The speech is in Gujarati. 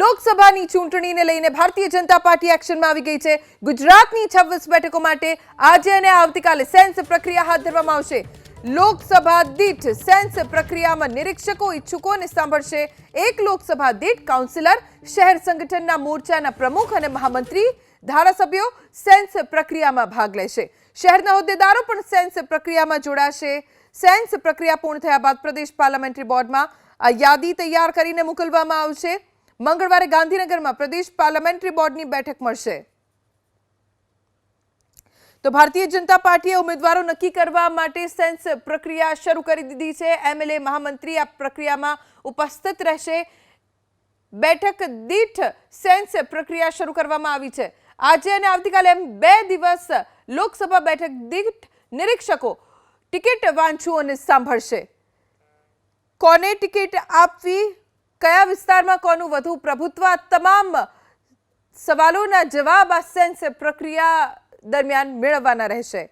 લોકસભાની ચૂંટણીને લઈને ભારતીય જનતા પાર્ટી એક્શનમાં આવી ગઈ છે. ગુજરાતની છવ્વીસ બેઠકો માટે આજે અને આવતીકાલે સેન્સ પ્રક્રિયા હાથ ધરવામાં આવશે. લોકસભા દીઠ સેન્સ પ્રક્રિયામાં નિરીક્ષકો ઇચ્છુકોને સાંભળશે. એક લોકસભા દીઠ કાઉન્સિલર, શહેર સંગઠનના મોરચાના પ્રમુખ અને મહામંત્રી, ધારાસભ્યો સેન્સ પ્રક્રિયામાં ભાગ લેશે. શહેરના હોદ્દેદારો પણ સેન્સ પ્રક્રિયામાં જોડાશે. સેન્સ પ્રક્રિયા પૂર્ણ થયા બાદ પ્રદેશ પાર્લામેન્ટરી બોર્ડમાં આ યાદી તૈયાર કરીને મોકલવામાં આવશે. મંગળવારે ગાંધીનગરમાં પ્રદેશ પાર્લામેન્ટરી બોર્ડની બેઠક મળશે. તો ભારતીય જનતા પાર્ટીએ ઉમેદવારો નક્કી કરવા માટે સેન્સ પ્રક્રિયા શરૂ કરી દીધી છે. એમએલએ મહામંત્રી આ પ્રક્રિયામાં ઉપસ્થિત રહેશે. બેઠક દીઠ સેન્સ પ્રક્રિયા શરૂ કરવામાં આવી છે. આજે અને આવતીકાલે એમ બે દિવસ લોકસભા બેઠક દીઠ નિરીક્ષકો ટિકિટ વાંચુઓને સાંભળશે. કોને ટિકિટ આપવી? કયા વિસ્તારમાં કોનું વધુ પ્રભુત્વ? તમામ સવાલોના જવાબ આ સેન્સ પ્રક્રિયા દરમિયાન મેળવવાના રહેશે.